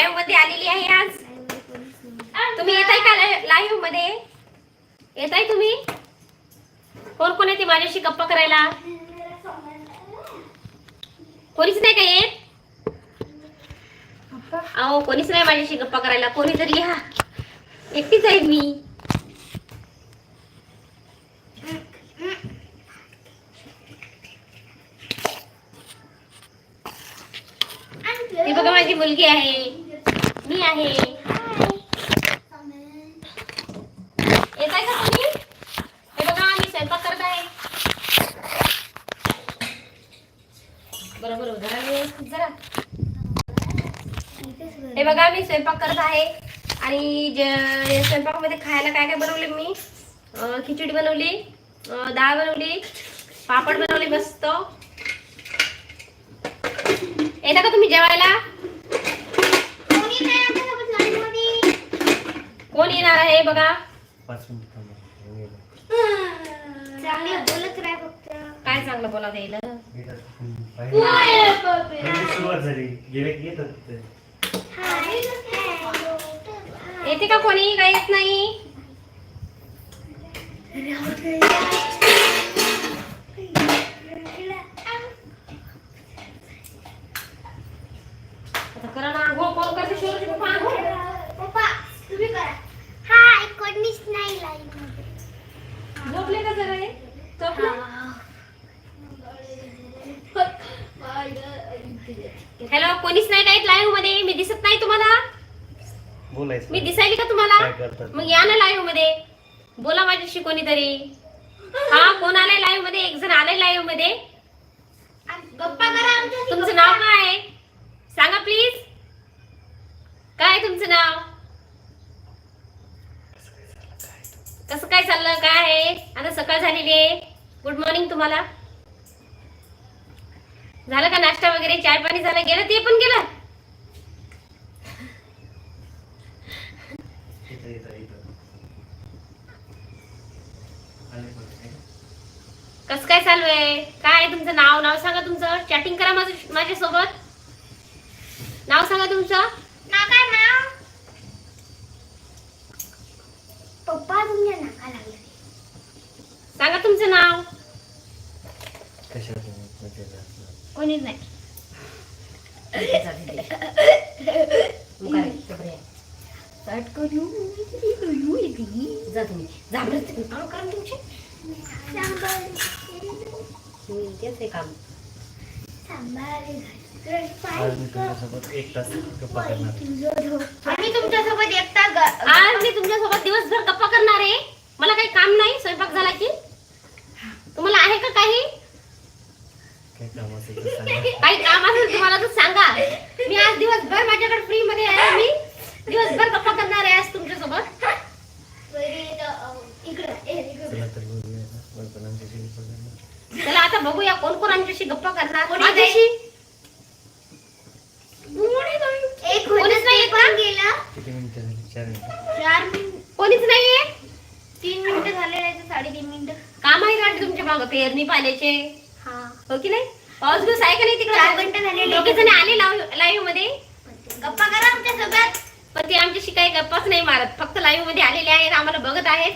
लाईव्हमध्ये आलेली आहे आज. तुम्ही येताय का लाईव्हमध्ये? येताय तुम्ही? कोण कोण येते माझ्याशी गप्पा करायला? कोणीच नाही का येत? अहो कोणीच नाही माझ्याशी गप्पा करायला. कोणी तरी लिहा एकटीच आहे मी. ती बघा माझी मुलगी आहे. मी आहे. येत आहे का तुम्ही? हे बघा मी स्वयंपाक करत आहे. बरोबर जरा. हे बघा मी स्वयंपाक करत आहे. आणि जे स्वयंपाकामध्ये खायला काय काय बनवले मी? खिचडी बनवली डाळ बनवली पापड बनवले मस्त. येता का तुम्ही जेवायला कोण येणार आहे बघा. पाच मिनिट थांबा. चांगलं बोलत राह फक्त. काय चांगलं बोला. म्हणजे सुरुवात झाली. येते का कोणी? येत नाही आता करा ना आंघोळ कोण करते शिवराज पप्पा आंघोळ पप्पा तुम्ही करा हाय कोणीच नाही लाईन मध्ये झोपले का जरा हे? झोपले? हॅलो कोणीच नाही काय लाईव्हमध्ये. मी दिसत नाही तुम्हाला. बोलायचं. मी दिसायली का तुम्हाला? मग या ना लाईव्हमध्ये. बोला माझ्याशी कोणीतरी. हा कोण आलाय लाईव्हमध्ये? एक जण आलाय लाईव्हमध्ये. गप्पा करा तुमचं नाव काय आहे? सांगा प्लीज काय आहे तुमचं नाव? कसं काय चाललं? काय आहे? आता सकाळ झालेली आहे. गुड मॉर्निंग तुम्हाला. झालं का नाश्ता वगैरे? चाय पाणी झालं? गेलं ते पण गेलं. कसं काय चालू आहे? काय आहे तुमचं नाव? नाव सांगा तुमचं. चॅटिंग करा माझं माझ्यासोबत. नाव सांगा तुमचं नाका नाव पप्पा तुमच्या नाका लागलं सांगा तुमचं नाव कशाला तुम्ही म्हणजे जास्त? कोणीच नाही जा तुम्ही काम तुमचे तेच आहे काम तुमच्यासोबत एक तास गप्पा करणार आम्ही तुमच्यासोबत एकटा ग- आज मी तुमच्यासोबत दिवसभर गप्पा करणार आहे मला काही काम नाही स्वयंपाक झाला की तुम्हाला आहे का काही काय काम असेल तर सांगा. काही काम असेल तुम्हाला तर सांगा मी आज दिवसभर माझ्याकडे फ्री मध्ये आहे मी दिवसभर गप्पा करणार आहे आज तुमच्यासोबत. इकडं ए, इकडं. चला आता बघूया कोण कोण आमच्याशी गप्पा करणार. कोणी माझ्याशी एक कोणीच होतं नाही ते येत पण का? गेला. किती मिनिटं झाली? चार मिनिटं. चार मिनिट कोणीच नाहीये? तीन मिनिटं झाले नाही तर साडेतीन मिनिटं. काम आहे वाटतं तुमच्या मागं पेरणी पाण्याचे हा. हो की नाही? पाऊस बिऊस आहे का नाही चार मिनिटं झाले. तिकडे दोघे जण आले लाईव्हमध्ये. गप्पा करा आमच्यासोबत पण ते आमच्याशी काही गप्पाच नाही मारत. फक्त लाईव्हमध्ये आलेले आहेत आम्हाला बघत आहेत.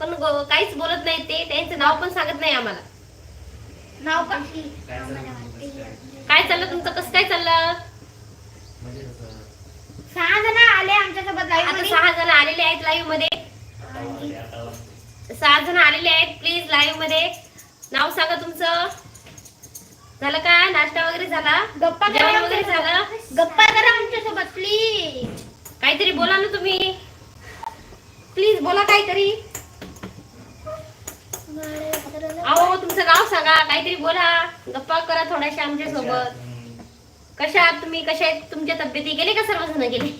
पण गो- काहीच बोलत नाही ते. त्यांचं नाव पण सांगत नाही आम्हाला. नाव का काय चाललं तुमचं? कसं काय चाललं? म्हणजे? सहा जण आले आमच्यासोबत आता लाईव्ह सहा जण आलेले आहेत लाईव्हमध्ये. सहा जण आलेले आहेत प्लीज लाईव्हमध्ये. नाव सांगा तुमचं. झालं का? नाश्ता वगैरे झाला? गप्पा वगैरे आमच्या झालं? सोबत. गप्पा करा आमच्यासोबत प्लीज काहीतरी बोला ना तुम्ही. प्लीज बोला काहीतरी. अहो तुमचं नाव सांगा. काहीतरी बोला. गप्पा करा थोड्याशा आमच्यासोबत. कशा आहात तुम्ही? कशा आहेत? तुमच्या तब्येती गेले का सर्वजण गेले?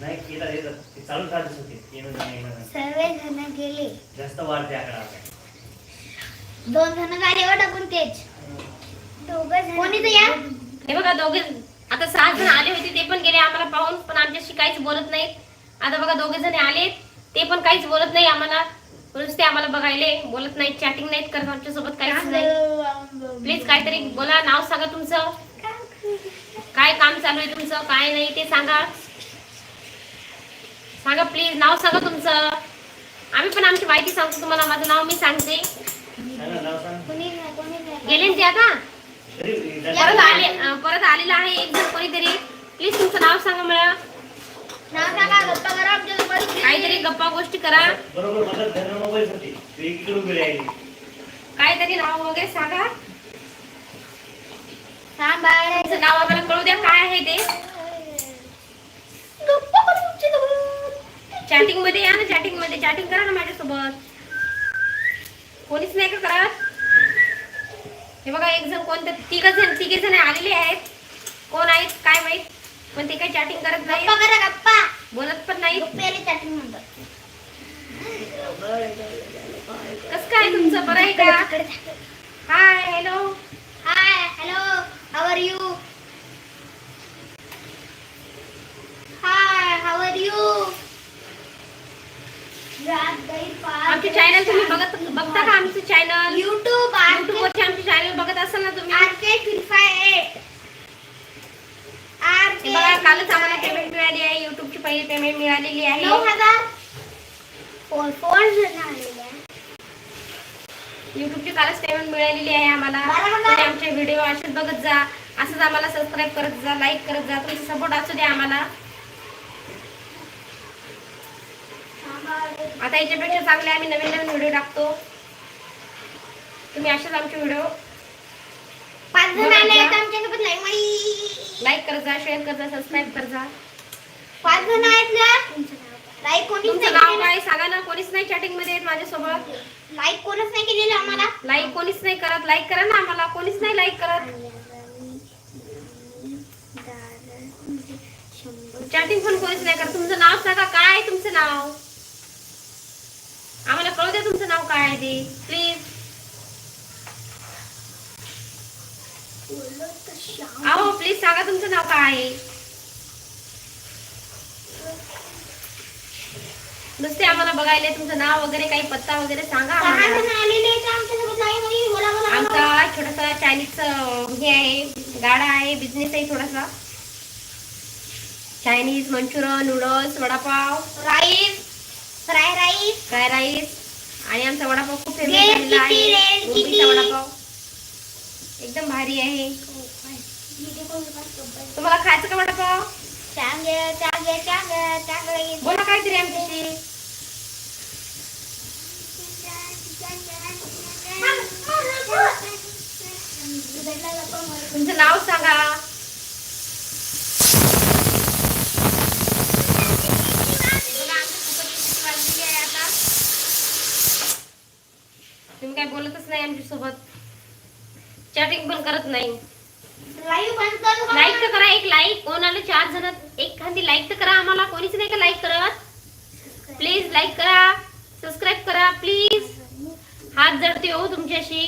नाही येतात येतात ते चालू चालूच होते. येणं जाणं, येणं जाणं. सर्व जण गेले. जास्त वाढते आकडा. दोन जण गाडीवर टाकून तेच दोघं कोणी तर या? हे बघा दोघे आता सहा जण आले होते ते पण गेले आम्हाला पाहून पण आमच्याशी काहीच बोलत नाहीत. आता बघा दोघे जण आले ते पण काहीच बोलत नाही आम्हाला. नुसते आम्हाला बघायले बोलत नाहीत चॅटिंग नाहीत करत आमच्यासोबत काहीच नाही. प्लीज काहीतरी बोला नाव सांगा तुमचं. काय काम चालू आहे तुमचं काय नाही ते सांगा. सांगा प्लीज नाव सांगा तुमचं. आम्ही पण आमची माहिती सांगतो तुम्हाला माझं नाव मी सांगते. गेले ते आता? परत आले परत आलेलं आहे एक जण कोणीतरी. प्लीज तुमचं नाव सांगा मला. नाव सांगा गप्पा करा आमच्यासोबत. काहीतरी गप्पा गोष्टी करा. बरोबर मोबाईल काहीतरी नाव वगैरे सांगा. सांग बाहेर तुमचं नाव आम्हाला कळू द्या काय आहे ते. गप्पा करू आमच्यासोबत. चॅटिंगमध्ये या ना चॅटिंगमध्ये. चॅटिंग करा ना माझ्यासोबत. कोणीच नाही का करत? हे बघा एक जण कोणतं तिघ जण तिघे जण आलेले आहेत. कोण आहेत काय माहीत. पण ते काही चॅटिंग करत नाही. गप्पा करा गप्पा. बोलत पण नाही. चॅटिंग म्हणतात. कस काय तुमचं? बरं आहे का? Hi hello hi hello how are you hi how are you आमचे चॅनल तुम्ही बघत बघता का आमचं चॅनल युट्यूब युट्यूब चॅनल बघत असाल ना तुम्ही? आरके फिल्फाय एट हे बघा कालच आम्हाला पेमेंट मिळाली आहे. युट्यूबची पहिली पेमेंट मिळालेली आहे. नऊ हजार. फोर फोर आलेले आहे. युट्यूबची कालच पेमेंट मिळालेली आहे आम्हाला. आमचे व्हिडिओ असेच बघत जा. असंच आम्हाला सबस्क्राईब करत जा लाईक करत जा. तुमचा सपोर्ट असू द्या आम्हाला. आता याच्यापेक्षा चांगले आम्ही नवीन नवीन व्हिडिओ टाकतो. तुम्ही असेच आमचे व्हिडिओ पाच जण आले आहेत. आमच्यासोबत लाईक लाईक करत जा शेअर करत जा सबस्क्राईब करत जा. पाच जण आहेत ना? लाईक कोणीच तुमचं नाव. काय सांगा ना कोणीच नाही चॅटिंगमध्ये आहेत माझ्यासोबत. लाईक कोणच नाही केलेलं आम्हाला. लाईक कोणीच नाही करत. लाईक करा ना आम्हाला. कोणीच नाही लाईक करत. चॅटिंग पण कोणीच नाही करत. तुमचं नाव सांगा. काय आहे तुमचं नाव? आम्हाला कळू द्या तुमचं नाव काय आहे ते. प्लीज अहो प्लीज सांगा तुमचं नाव काय आहे? नुसते आम्हाला बघायला तुमचं नाव वगैरे काही पत्ता वगैरे सांगा. आमचा छोटासा चायनीजचं हे आहे गाडा आहे बिझनेस आहे थोडासा. Chinese Manchurian noodles vada pav. Rice fry rice fry rice आणि आमचा वडापाव खूप फेमस झालेला आहे? वडापाव. एकदम भारी आहे. तुम्हाला खायचं का वडापाव? चांगे चांगे चांगे चांगले बोला काहीतरी आमच्याशी. तुमचं नाव सांगा. तुम्ही काय बोलतच नाही आमच्यासोबत चॅटिंग पण करत नाही? लाईक तर करा एक लाईक कोणाला चार जण. एक खांदी लाईक तर करा आम्हाला. कोणीच नाही का लाईक करत? प्लीज लाईक करा. सबस्क्राईब करा प्लीज हात जडते हो तुमच्याशी.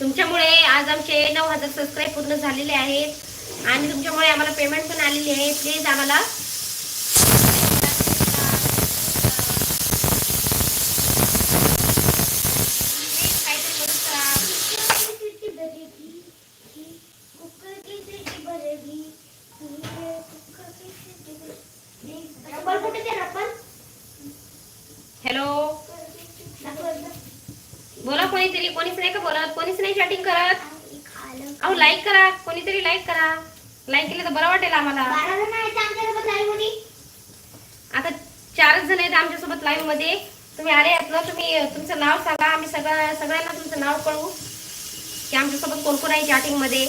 तुमच्यामुळे आज आमचे नऊ हजार सबस्क्राईब पूर्ण झालेले आहेत. आणि तुमच्यामुळे आम्हाला पेमेंट पण आलेली आहे. प्लीज आम्हाला Please काहीतरी मदत करा. रबर कुठे ते रबर हॅलो बोला कोणीतरी कोणीच नाही का बोलत चॅटिंग करत अहो लाईक करा. कोणीतरी लाईक करा. लाईक केलं तर बरं वाटेल आम्हाला. आता चारच जण आहेत आमच्यासोबत लाईव्हमध्ये. तुम्ही आले आहेत ना तुम्ही तुमचं नाव सांगा. आम्ही सगळ्या सगळ्यांना तुमचं नाव कळवू. की आमच्यासोबत कोण कोण आहे चॅटिंगमध्ये.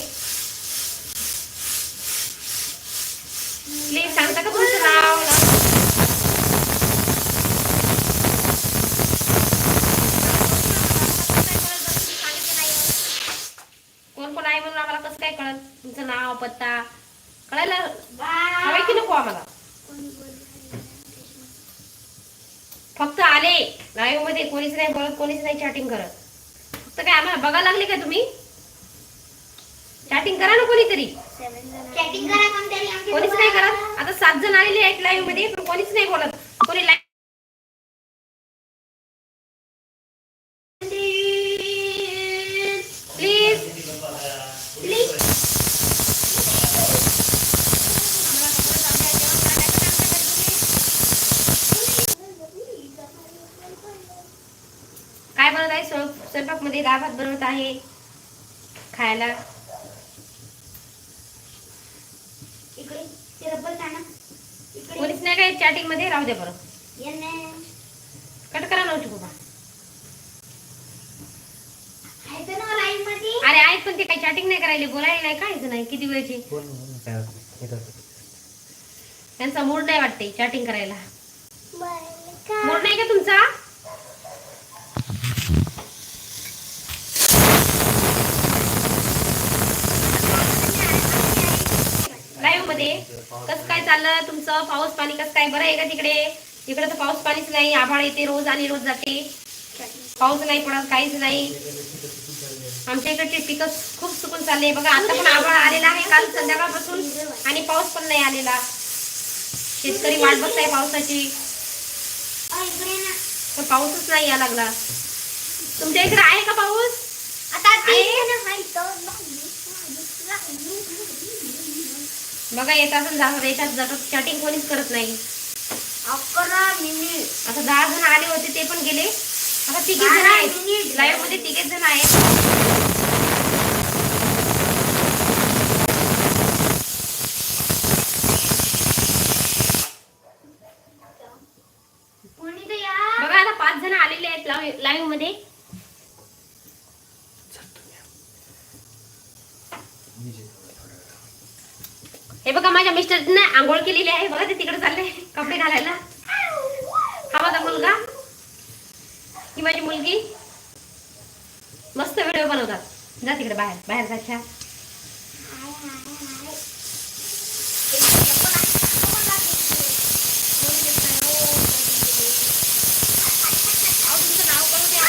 प्लीज सांगता का तुमचं नाव कोण कोण आहे म्हणून आम्हाला कसं काय तुमचं नाव पत्ता? कळायला? की नको आम्हाला? फक्त आले. लाईव्हमध्ये कोणीच नाही बोलत कोणीच नाही चॅटिंग करत. फक्त काय आम्हाला बघायला लागले का तुम्ही? चॅटिंग करा ना कोणीतरी. कोणीच नाही करत. आता सात जण आलेले आहेत लाईव्हमध्ये पण कोणीच नाही बोलत. कोणी स्वयंपाकमध्ये डाळ भात बनवत आहे. खायला. इकडे ते रबर का ना. इकडे. कोणीच नाही काय चॅटिंगमध्ये राहू दे बरं. याने कट करा नव्हती बाबा. आहे तर ना लाईन मध्ये अरे आहेत पण ते काही चॅटिंग नाही करायला बोलायला नाही काहीच नाही किती वेळची. त्यांचा मूड नाही वाटते चॅटिंग करायला? मूड नाही का तुमचा लाईव्हमध्ये कसं काय चाललं तुमचं? पाऊस पाणी कसं काय? बरं आहे का तिकडे? इकडे तर पाऊस पाणीच नाही. आभाळ येते रोज आणि रोज जाते. पाऊस नाही पडत काहीच नाही. आमच्या इकडचे पिकं खूप सुकून चालले. बघा आता पण आभाळ आलेला आहे काल संध्याकाळपासून आणि पाऊस पण नाही आलेला. शेतकरी वाट बघताय पावसाची. पण पाऊसच नाही या लागला. तुमच्या इकडे आहे का पाऊस? आता आहे? तीन जण आहेत तर. बघा येत असं जातात याच्यात जातात चॅटिंग कोणीच करत नाही. अकरा मिनिट. आता दहा जण आले होते ते पण गेले. आता तिघे जण आहेत. लाईव्हमध्ये तिघेच जण आहेत कोणी तर या बघा आता पाच जण आलेले आहेत लाईव्हमध्ये हे बघा ना आंघोळ केलेली आहे. बघा ते तिकडे चालले कपडे घालायला. हा माझा मुलगा. ही माझी मुलगी. मस्त व्हिडिओ बनवतात. जा तिकडे बाहेर. बाहेर जा खेळा. अहो, तुमचं नाव कळू द्या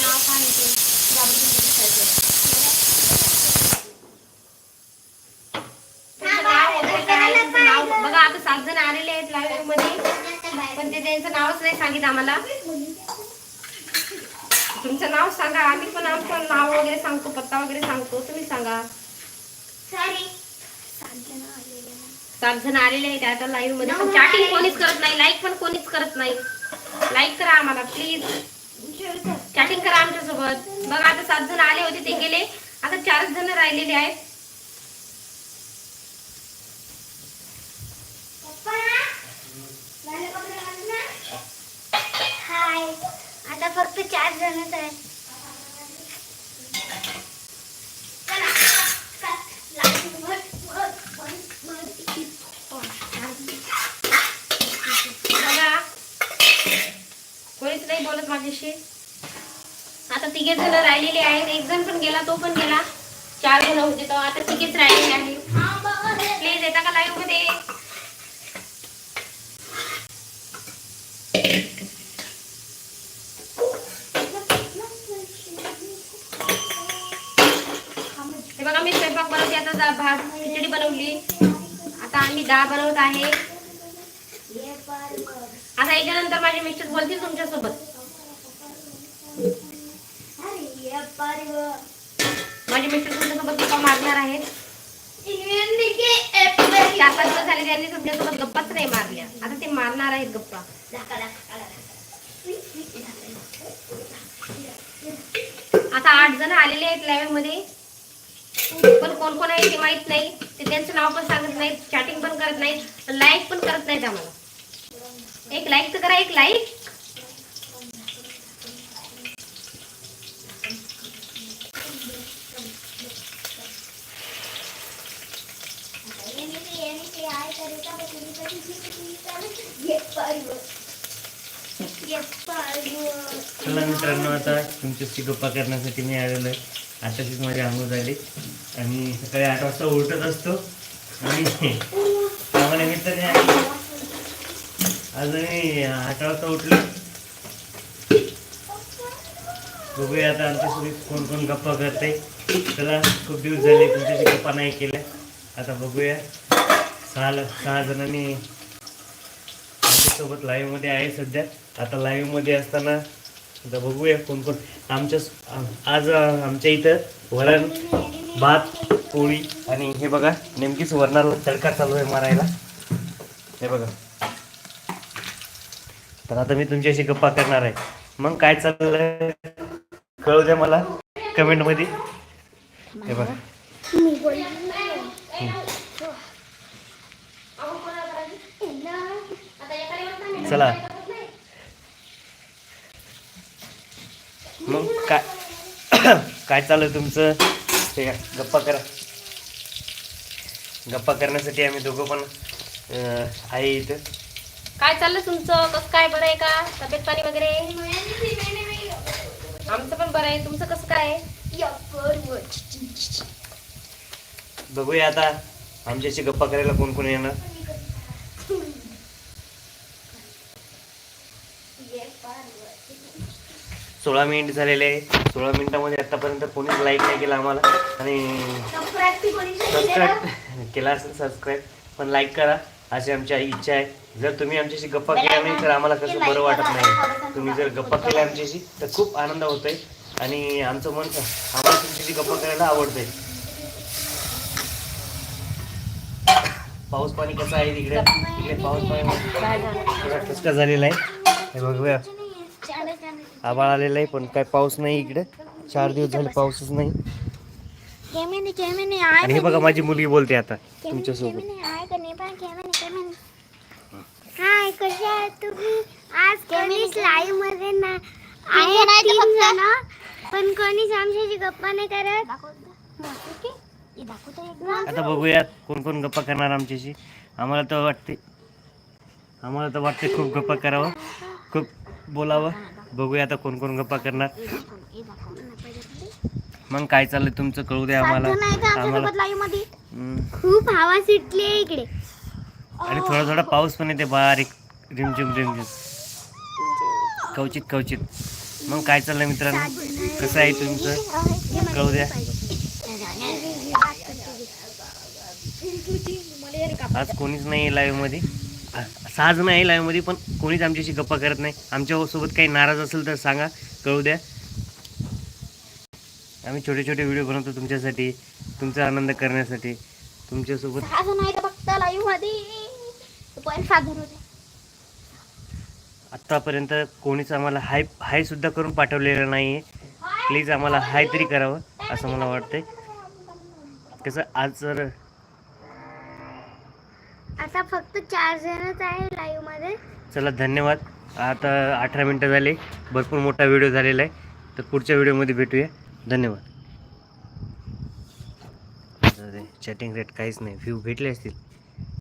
नाव काय आहे ते? बाबू तुमचं दिसायचं. तुमचं नाव वगैरे काय आहे? तुमचं नाव बघा आता सात जण आलेले आहेत लाईव्हमध्ये पण ते त्यांचं नावच नाही सांगितलं आम्हाला. तुमचं नाव सांगा. आम्ही पण आमचं नाव वगैरे सांगतो पत्ता वगैरे सांगतो. तुम्ही सांगा. सात जण आलेले आहेत. आता लाईव्हमध्ये. पण चॅटिंग. कोणीच करत नाही. लाईक पण कोणीच करत नाही. लाईक करा आम्हाला प्लीज चॅटिंग करा आमच्यासोबत बघा आता सात जण आले होते ते गेले. आता चारच जण राहिलेले आहेत. हाय. आता फक्त चार जणच आहे चला, हो, बघा. कोणीच नाही बोलत माझ्याशी. आता तिघे जण राहिलेले आहेत. एक जण पण गेला तो पण गेला. चार जण होते तर आता तिघेच राहिलेले आहेत हा, बघा हे. प्लीज येता का लाईव्हमध्ये हे बघा मी स्वयंपाक भात खिचडी बनवली. आता आम्ही डाळ बनवत आहे. आता याच्यानंतर माझे मिस्टर बोलतील तुमच्यासोबत. माझे मिस्टर तुमच्यासोबत गप्पा मारणार आहेत. चार पाच दिवस झाले त्यांनी तुमच्यासोबत गप्पाच नाही मारल्या. आता ते मारणार आहेत गप्पा. आता आठ जण आलेले आहेत लाईव्हमध्ये. पण कोण कोण आहे ते माहीत नाही. ते त्यांचं नाव पण सांगत नाहीत चॅटिंग पण करत नाहीत लाईक पण करत नाहीत आम्हाला. एक लाईक तर करा एक लाईक चला मित्रांनो आता तुमच्याशी गप्पा करण्यासाठी मी आलेलो आहे. आताशीच माझी आंघोळ झाली. आणि सकाळी आठ वाजता उलटत असतो. आणि कामानिमित्ताने आज आज मी आठ वाजता उठलो. बघूया आता आमच्यासोबत कोण कोण गप्पा करते चला खूप दिवस झाले तुमच्याशी गप्पा नाही केल्या. आता बघूया. सहा सहा जणांनी आमच्यासोबत लाईव्हमध्ये आहे सध्या. आता लाईव्हमध्ये असताना आता बघूया कोण कोण. आमच्या आज आमच्या इथं वरण भात पोळी आणि हे बघा नेमकीच वरणाला तडका चालू आहे मारायला. हे बघा. तर आता मी तुमच्याशी गप्पा करणार आहे. मग काय चाललंय कळू द्या मला कमेंटमध्ये. हे बघा. चला. मग काय? काय चालू आहे तुमचं ते गप्पा करा. गप्पा करण्यासाठी आम्ही दोघं पण अं, आहे इथं. काय चाललं तुमचं? कसं काय? बरं आहे का? तब्येत पाणी वगैरे? आमचं पण बरं आहे. तुमचं कसं काय? आहे? बघूया आता आमच्याशी गप्पा करायला कोण कोण येणार ये बरोबर. सोळा मिनिट झालेले आहे. सोळा मिनिटामध्ये आतापर्यंत कोणीच लाईक नाही केलं आम्हाला. आणि सबस्क्राईब केलं. असेल सबस्क्राईब पण लाईक करा. अशी आमची इच्छा आहे. जर तुम्ही आमच्याशी गप्पा केल्या नाही तर आम्हाला कसं बरं वाटत नाही. तुम्ही जर गप्पा केल्या आमच्याशी तर खूप आनंद होतोय. आणि आमचं मन आम्हाला तुमच्याशी गप्पा करायला आवडतंय. पाऊस पाणी कसं आहे तिकडे? तिकडे पाऊस पाणी कसं झालेला आहे. हे बघूया. आहे, आहे. आबाळ आलेलं आहे पण काय पाऊस नाही इकडे. चार दिवस झाले पाऊसच नाही. आणि हे बघा माझी मुलगी बोलते आता केमिनी तुमच्यासोबत केमिनी आहे का नाही पण केमिनी केमिनी. हाय तुम्ही? आज कोणीच लाईव्हमध्ये ना आहे तीन जण पण कोणीच आमच्याशी गप्पा नाही करत. आता बघूया कोण कोण गप्पा करणार आमच्याशी. आम्हाला तर वाटते आम्हाला तर वाटते खूप गप्पा करावं. बोलावं. बघूया आता कोण कोण गप्पा करणार. मग काय चाललंय तुमचं? कळू द्या आम्हाला. आम्हाला लाईव्हमध्ये हम्म. खूप हवा सुटली इकडे. आणि थोडा थोडा पाऊस पण येते बारीक. रिमझिम रिमझिम. कवचित कवचित. मग काय चाललंय मित्रांनो? कसं आहे तुमचं? कळू द्या. आज कोणीच नाही लाईव्हमध्ये. आ, सहा जण आहे लाईव्हमध्ये पण कोणीच आमच्याशी गप्पा करत नाही. आमच्यासोबत काही नाराज असेल तर सांगा कळू द्या. आम्ही छोटे छोटे व्हिडिओ बनवतो तुमच्यासाठी तुमचा आनंद करण्यासाठी. तुमच्यासोबत आत्तापर्यंत कोणीच आम्हाला हाय हाय सुद्धा करून पाठवलेलं नाही आहे प्लीज आम्हाला हाय तरी करावं असं मला वाटतंय. कसं आज जर आता फक्त चार जणच आहे लाईव्हमध्ये. चला धन्यवाद. आता अठरा मिनटं झाले. भरपूर मोठा व्हिडिओ झालेला आहे. तर पुढच्या व्हिडिओमध्ये भेटूया. धन्यवाद. चॅटिंग रेट काहीच नाही. व्ह्यू भेटले असतील.